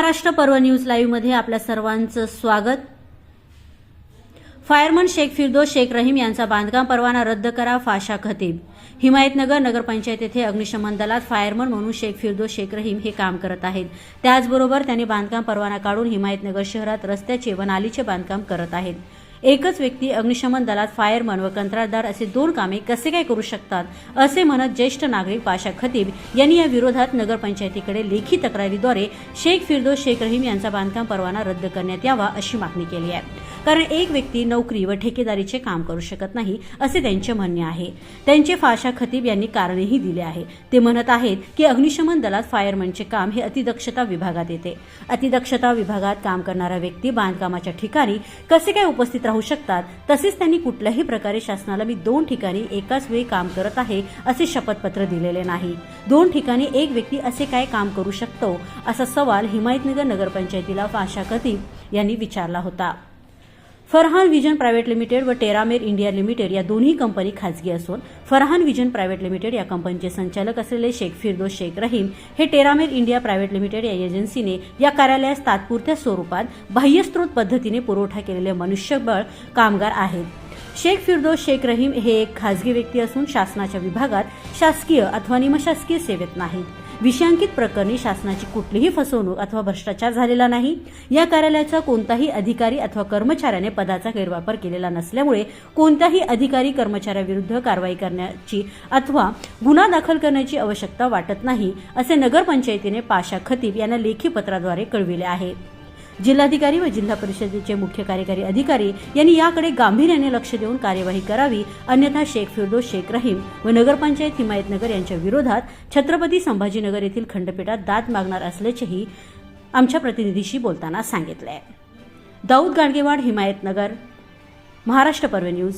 महाराष्ट्र पर्व न्यूज लाईव्हमध्ये आपल्या सर्वांचं स्वागत. फायरमन शेख फिरदोस शेख रहीम यांचा बांधकाम परवाना रद्द करा फाशा खतीब. हिमायतनगर नगरपंचायत येथे अग्निशमन दलात फायरमन म्हणून शेख फिरदोस शेख रहीम हे काम करत आहेत. त्याचबरोबर त्यांनी बांधकाम परवाना काढून हिमायतनगर शहरात रस्त्याचे व नालीचे बांधकाम करत आहेत. एकच व्यक्ती अग्निशमन दलात फायरमन व कंत्राटदार असे दोन कामे कसे काय करू शकतात असे म्हणत ज्येष्ठ नागरिक पाशा खतीब यांनी या विरोधात नगरपंचायतीकडे लेखी तक्रारीद्वारे शेख फिरदोस शेख रहीम यांचा बांधकाम परवाना रद्द करण्यात यावा अशी मागणी केली आहे. कारण एक व्यक्ती नोकरी व ठेकेदारीचे काम करू शकत नाही असे त्यांचे म्हणणे आहे. त्यांचे फाशा खतीब यांनी कारणेही दिले आहे. ते म्हणत आहेत की अग्निशमन दलात फायरमनचे काम हे अतिदक्षता विभागात येते. अतिदक्षता विभागात काम करणारा व्यक्ती बांधकामाच्या ठिकाणी कसे काय उपस्थित राहू शकतात तसेच त्यांनी कुठल्याही प्रकारे शासनाला मी दोन ठिकाणी एकाच वेळी काम करत आहे असे शपथपत्र दिलेले नाही. दोन ठिकाणी एक व्यक्ती असे काय काम करू शकतो असा सवाल हिमायतनगर नगरपंचायतीला फाशा खतीब यांनी विचारला होता. फरहान विजन प्रायव्हेट लिमिटेड व टेरामेर इंडिया लिमिटेड या दोन्ही कंपनी खाजगी असून फरहान विजन प्रायव्हेट लिमिटेड या कंपनीचे संचालक असलेले शेख फिरदोस शेख रहीम हे टेरामेर इंडिया प्रायव्हेट लिमिटेड या एजन्सीने या कार्यालयास तात्पुरत्या स्वरूपात बाह्यस्त्रोत पद्धतीने पुरवठा केलेले मनुष्यबळ कामगार आहेत. शेख फिरदोस शेख रहीम हे एक खासगी व्यक्ती असून शासनाच्या विभागात शासकीय अथवा निमशासकीय सेवेत नाहीत. विषयांकित प्रकरणी शासनाची कुठलीही फसवणूक अथवा भ्रष्टाचार झालेला नाही. या कार्यालयाचा कोणताही अधिकारी अथवा कर्मचाऱ्याने पदाचा गैरवापर केलेला नसल्यामुळे कोणत्याही अधिकारी कर्मचाऱ्याविरुद्ध कारवाई करण्याची अथवा गुन्हा दाखल करण्याची आवश्यकता वाटत नाही असे नगरपंचायतीने पाशा खतीब यांना लेखी पत्राद्वारे कळविले आहे. जिल्हाधिकारी व जिल्हा परिषदेचे मुख्य कार्यकारी अधिकारी यांनी याकडे गांभीर्याने लक्ष देऊन कार्यवाही करावी अन्यथा शेख फिरदोस शेख रहीम व नगरपंचायत हिमायतनगर यांच्या विरोधात छत्रपती संभाजीनगर येथील खंडपीठात दाद मागणार असल्याचेही आमच्या प्रतिनिधीशी बोलताना सांगितले. दाऊद गाडगेवाड हिमायतनगर महाराष्ट्र पर्व न्यूज.